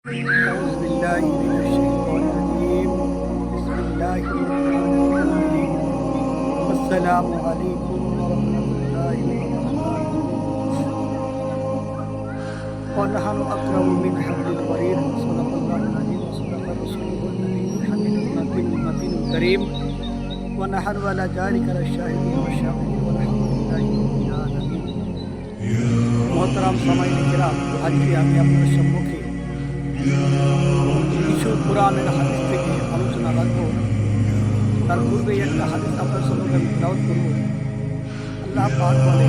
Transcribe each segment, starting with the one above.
بسم الله الرحمن الرحيم. السلام عليكم ورحمة الله وبركاته. ونحن أكرم من حبل الوريد؟ صدق الله العظيم وصدق رسوله النبي محمد المكين المكين الكريم. ونحن على ذلك للشاهدين والشاهدين والحمد لله رب العالمين. محترم سامعین کرام آج کی ہمیں اپنے سموں کی কিছু কোরআনের হাদিস থেকে আলোচনা রাখব। তার পূর্বে একটা হাদিস আপনার সম্মুখে আমি দাওয়াত করব। আল্লাহ পাক বলে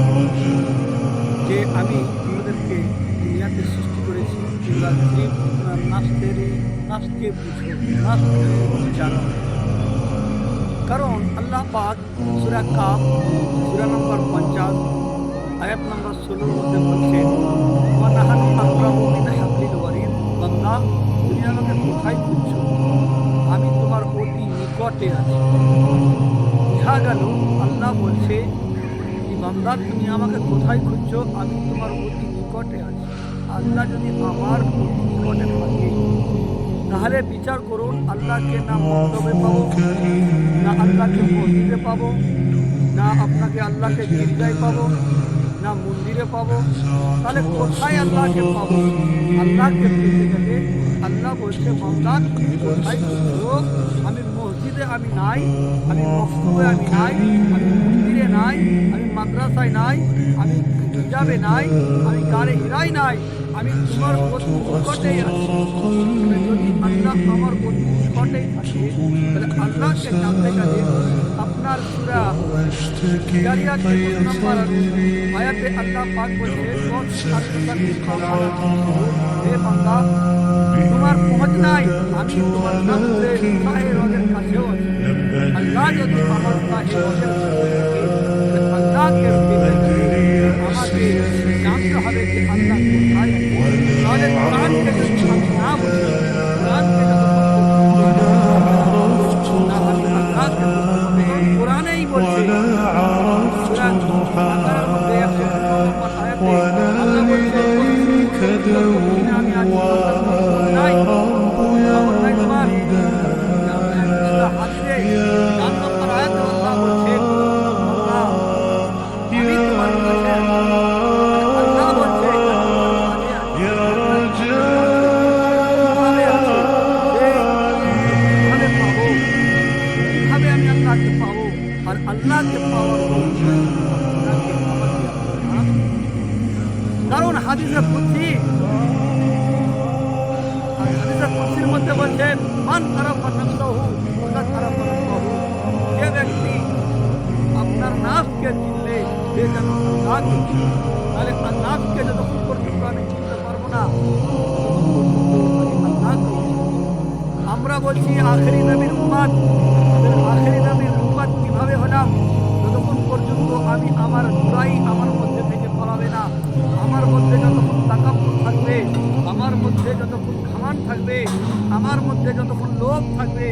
যে, আমি তোমাদেরকে দুনিয়াতে সৃষ্টি করেছি, তোমরা যে নাচতে নাচতে বুঝো, নাচতে জানো। কারণ আল্লাহ পাক সুরা কাপ সুরা নম্বর পঞ্চাশ, আয়াত নম্বর ষোলোর মধ্যে বলছেন বলছে যে বান্দা তুমি আমাকে কোথায় খুঁজছো? আমি তোমার অতি নিকটে আছি। আল্লাহ যদি আমার অতি নিকটে থাকে, তাহলে বিচার করুন, আল্লাহকে না মন্তব্যে পাবো, না আল্লাহকে মন্দিরে পাবো, না আপনাকে আল্লাহকে গির্জায় পাবো, না মন্দিরে পাবো। তাহলে কোথায় আল্লাহকে পাবো? আল্লাহকে পেতে গেলে আল্লাহ বলছে তুমি কোথায় খুঁজছো? আমি মসজিদে আমি নাই আমি মক্তবে আমি নাই আমি মন্দিরে নাই আমি মাদ্রাসায় নাই আমি হিজাবে নাই, আমি গাড়ি হিরাই নাই, আমি তোমার নিকটেই আছি। যদি আল্লাহ আমার নিকটেই থাকে, তাহলে আল্লাহকে জানতে গেলে আপনার সুরা জারিয়াত নম্বর আয়াতে আল্লাহ পাক বলছে, কোন হে তোমার পৌঁছ নাই, আমি তোমার নফসে সাহে রোগের কাছেও আল্লাহ যদি আমার সাহে রোগের আল্লাহকে আমাকে জানতে হবে যে আল্লাহ কোথায় তাহলে কোরআনকে যদি আমি না বুঝি কীভাবে আমি আল্লাহকে পাবো আর আল্লাহকে পাওয়ার আল্লাহকে আমাকে আপনার কারণ হাদিসে কুদসি আর হাদিসে কুদসির মধ্যে বলছেন মান আরাফা নাফসাহু ফাকাদ আরাফা রাব্বাহু যে ব্যক্তি আপনার নাফকে চিনলে সে যেন আল্লাহকে চিনল। তাহলে আর নাফকে যতক্ষণ পর্যন্ত আমি চিনতে পারব না ততক্ষণ পর্যন্ত আমি আল্লাহকে চিনব। আমরা বলছি আখেরি নবীর উম্মাদ আমি আমার মধ্যে থেকে পড়াবে না। আমার মধ্যে যতক্ষণ তাকাব্বুর থাকবে, আমার মধ্যে যতক্ষণ খামান থাকবে, আমার মধ্যে যতক্ষণ লোভ থাকবে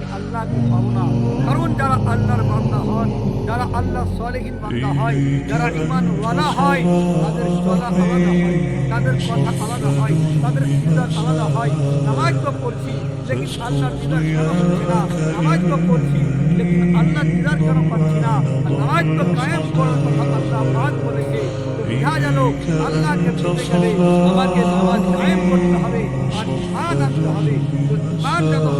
আমি আল্লাহকে পাবো না। কারণ যারা আল্লাহর বান্দা হন যারা আল্লাহ সলেহীন বান্দা হয়, যারা ইমান ওয়ালা হয়, তাদের চলা আলাদা হয়, তাদের কথা আলাদা হয়, তাদের দিদার আলাদা হয়। নামাজ তো পড়ছি, লেকিন আল্লাহর দিদার কেন হচ্ছে না? নামাজ তো পড়ছি, লেকিন আল্লাহর দিদার কেন পাচ্ছি না? নামাজ তো কায়েম করার কথা আল্লাহ পাক বলেছে। আল্লাহকে আমাকে নামাজ কায়েম করতে হবে, আর ইমান আনতে হবে। ইমান যতক্ষণ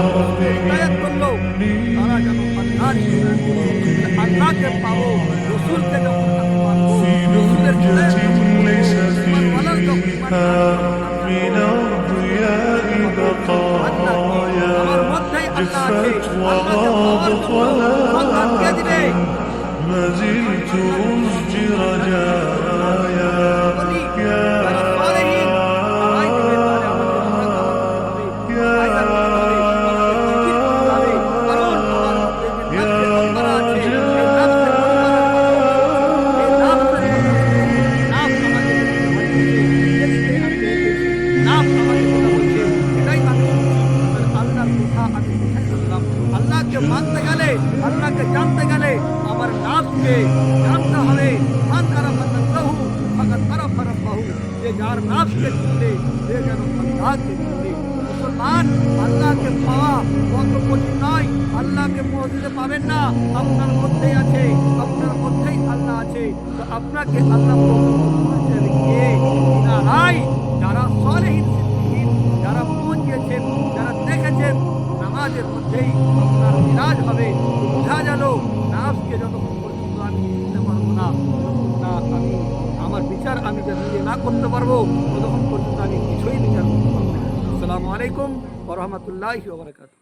جفت وغابت ولا ما زلت أزجي رجاء লোককে জানতে হবে মান তারা ফাতাহু ফাকাত তারা ফারাহু যে যার নাফকে চিনবে সে যেন আল্লাহকে চিনবে মুসলমান আল্লাহকে পাওয়া কত কঠিন নয়। আল্লাহকে পৌঁছতে পাবেন না। আপনার মধ্যেই আছে, আপনার মধ্যেই আল্লাহ আছে। তো আপনাকে আল্লাহ পৌঁছে রেখে যারাই যারা সলেহীন সিদ্দিহীন যারা পৌঁছিয়েছেন, যারা দেখেছেন, নামাজের মধ্যেই আপনার ইলাজ হবে। বোঝা গেল নাফকে যখন না করতে পারব ততক্ষণ পর্যন্ত আমি কিছুই বিচার করতে পারব। আসসালামু আলাইকুম রহমতুল্লাহ ওবরাকাতুহ